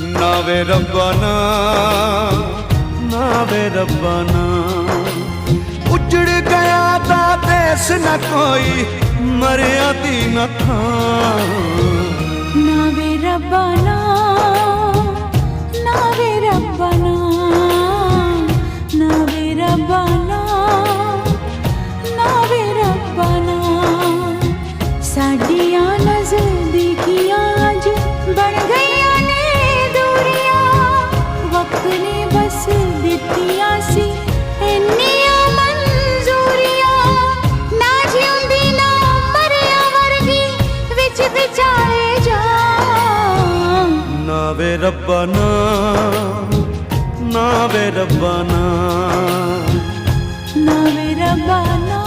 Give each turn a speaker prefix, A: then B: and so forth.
A: ਨਾ ਵੇ ਰੱਬਾ ਨਾ ਉਜੜ ਗਿਆ ਤਾਂ ਦੇਸ ਨਾ ਕੋਈ, ਮਰਿਆ ਦੀ ਨਾ ਥਾਂ।
B: ਨਾ ਵੇ
A: तुझ पे जाए
B: जाम नावे रब्बाना नावे रब्बाना नावे रब्बाना